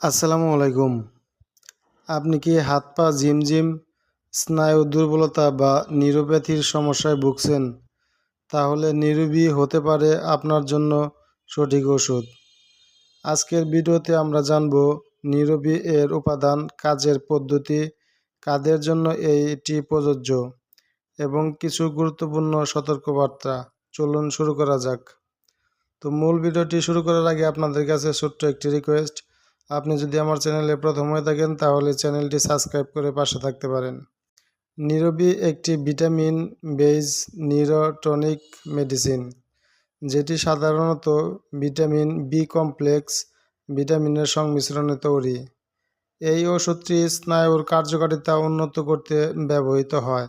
আসসালামু আলাইকুম। আপনি কি হাত পা ঝিমঝিম, স্নায়ু দুর্বলতা বা নিউরোপ্যাথির সমস্যায় ভুগছেন? তাহলে নিরুবি হতে পারে আপনার জন্য সঠিক ওষুধ। আজকের ভিডিওতে আমরা জানব নিরবি এর উপাদান কাজের পদ্ধতি, কাদের জন্য এইটি প্রযোজ্য এবং কিছু গুরুত্বপূর্ণ সতর্কবার্তা। চলুন শুরু করা যাক। তো মূল ভিডিওটি শুরু করার আগে আপনাদের কাছে ছোট্ট একটি রিকোয়েস্ট আপনি যদি আমার চ্যানেলে প্রথম হয়ে থাকেন, তাহলে চ্যানেলটি সাবস্ক্রাইব করে পাশে থাকতে পারেন। নিরবি একটি ভিটামিন বেজ নিউরোটনিক মেডিসিন, যেটি সাধারণত ভিটামিন বি কমপ্লেক্স ভিটামিনের সংমিশ্রণে তৈরি। এই ওষুধটি স্নায়ুর কার্যকারিতা উন্নত করতে ব্যবহৃত হয়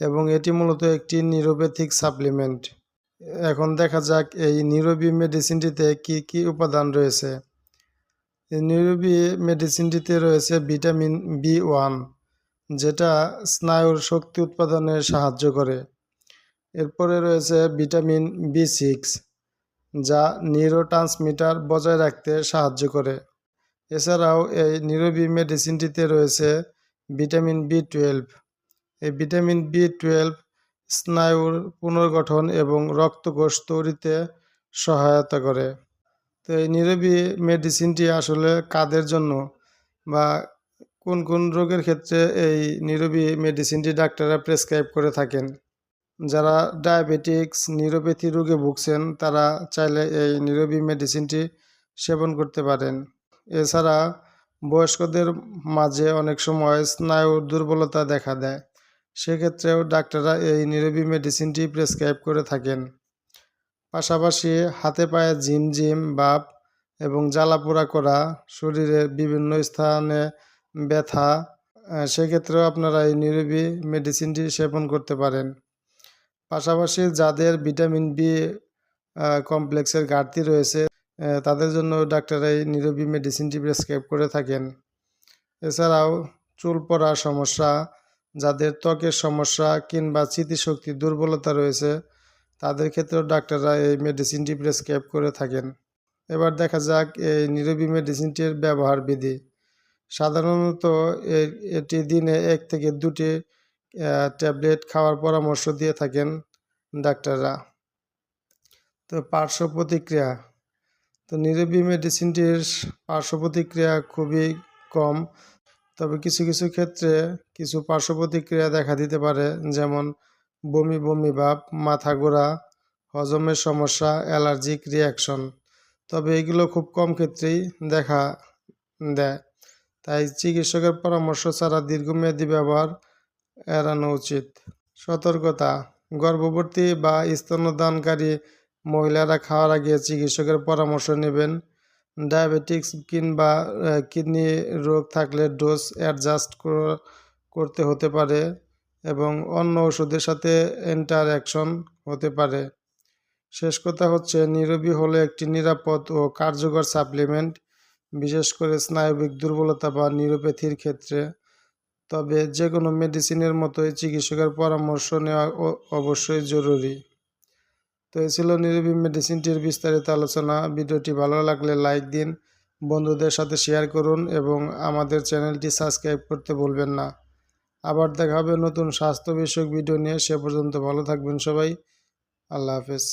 এবং এটি মূলত একটি নিউরোপ্যাথিক সাপ্লিমেন্ট। এখন দেখা যাক এই নিউরোবি মেডিসিনটিতে কি কি উপাদান রয়েছে। নিউরোবি মেডিসিনটিতে রয়েছে ভিটামিন বি ওয়ান, যেটা স্নায়ুর শক্তি উৎপাদনে সাহায্য করে। এরপরে রয়েছে ভিটামিন বি সিক্স, যা নিউরো ট্রান্সমিটার বজায় রাখতে সাহায্য করে। এছাড়াও এই নিউরোবি মেডিসিনটিতে রয়েছে ভিটামিন বি টুয়েলভ। এই ভিটামিন বি টুয়েলভ স্নায়ুর পুনর্গঠন এবং রক্তকোষ তৈরিতে সহায়তা করে। তো এই নিরবি মেডিসিনটি আসলে কাদের জন্য বা কোন কোন রোগের ক্ষেত্রে এই নিরবি মেডিসিনটি ডাক্তাররা প্রেসক্রাইব করে থাকেন? যারা ডায়াবেটিক্স নিউরোপ্যাথি রোগে ভুগছেন, তারা চাইলে এই নিরবি মেডিসিনটি সেবন করতে পারেন। এছাড়া বয়স্কদের মাঝে অনেক সময় স্নায়ুর দুর্বলতা দেখা দেয়। সেক্ষেত্রেও ডাক্তাররা এই নিরবি মেডিসিনটি প্রেসক্রাইব করে থাকেন। পাশাপাশি হাতে পায়ে ঝিমঝিম বাপ এবং জ্বালাপোড়া করা, শরীরের বিভিন্ন স্থানে ব্যথা সেক্ষেত্রেও আপনারা এই নিরবি মেডিসিনটি সেবন করতে পারেন। পাশাপাশি যাদের ভিটামিন বি কমপ্লেক্সের ঘাটতি রয়েছে তাদের জন্য ডাক্তার এই নিরবি মেডিসিনটি প্রেসক্রাইব করে থাকেন। এছাড়াও চুল পড়ার সমস্যা, যাদের ত্বকের সমস্যা কিংবা স্মৃতিশক্তির দুর্বলতা রয়েছে তাদের ক্ষেত্রেও ডাক্তাররা এই মেডিসিনটি প্রেসক্রাইব করে থাকেন। এবার দেখা যাক এই নিরবি মেডিসিনটির ব্যবহার বিধি। সাধারণত এটি দিনে এক থেকে দুটি ট্যাবলেট খাওয়ার পরামর্শ দিয়ে থাকেন ডাক্তাররা। তো পার্শ্ব প্রতিক্রিয়া। তো নিরবি মেডিসিনটির পার্শ্ব প্রতিক্রিয়া খুবই কম। তবে কিছু কিছু ক্ষেত্রে কিছু পার্শ্ব প্রতিক্রিয়া দেখা দিতে পারে, যেমন বমি বমি ভাব, মাথা ঘোরা, হজমের সমস্যা, অ্যালার্জিক রিয়াকশন তবে এগুলো খুব কম ক্ষেত্রেই দেখা দেয়। তাই চিকিৎসকের পরামর্শ ছাড়া দীর্ঘমেয়াদী ব্যবহার এড়ানো উচিত। সতর্কতা, গর্ভবতী বা স্তন্যদানকারী মহিলারা খাওয়ার আগে চিকিৎসকের পরামর্শ নেবেন। ডায়াবেটিক্স কিংবা কিডনি রোগ থাকলে ডোজ অ্যাডজাস্ট করতে হতে পারে। এবং অন্য ওষুধের সাথে ইন্টারঅ্যাকশন হতে পারে। শেষ কথা হচ্ছে নিরবি হলো একটি নিরাপদ ও কার্যকর সাপ্লিমেন্ট বিশেষ করে স্নায়বিক দুর্বলতা বা নিউরোপ্যাথির ক্ষেত্রে। তবে যে কোনো মেডিসিনের মতোই চিকিৎসকের পরামর্শ নেওয়া অবশ্যই জরুরি। তো এই ছিল নিরবি মেডিসিনটির বিস্তারিত আলোচনা। ভিডিওটি ভালো লাগলে লাইক দিন, বন্ধুদের সাথে শেয়ার করুন এবং আমাদের চ্যানেলটি সাবস্ক্রাইব করতে ভুলবেন না। আবার দেখা হবে নতুন স্বাস্থ্য বিষয়ক ভিডিও নিয়ে। সে পর্যন্ত ভালো থাকবেন সবাই। আল্লাহ হাফেজ।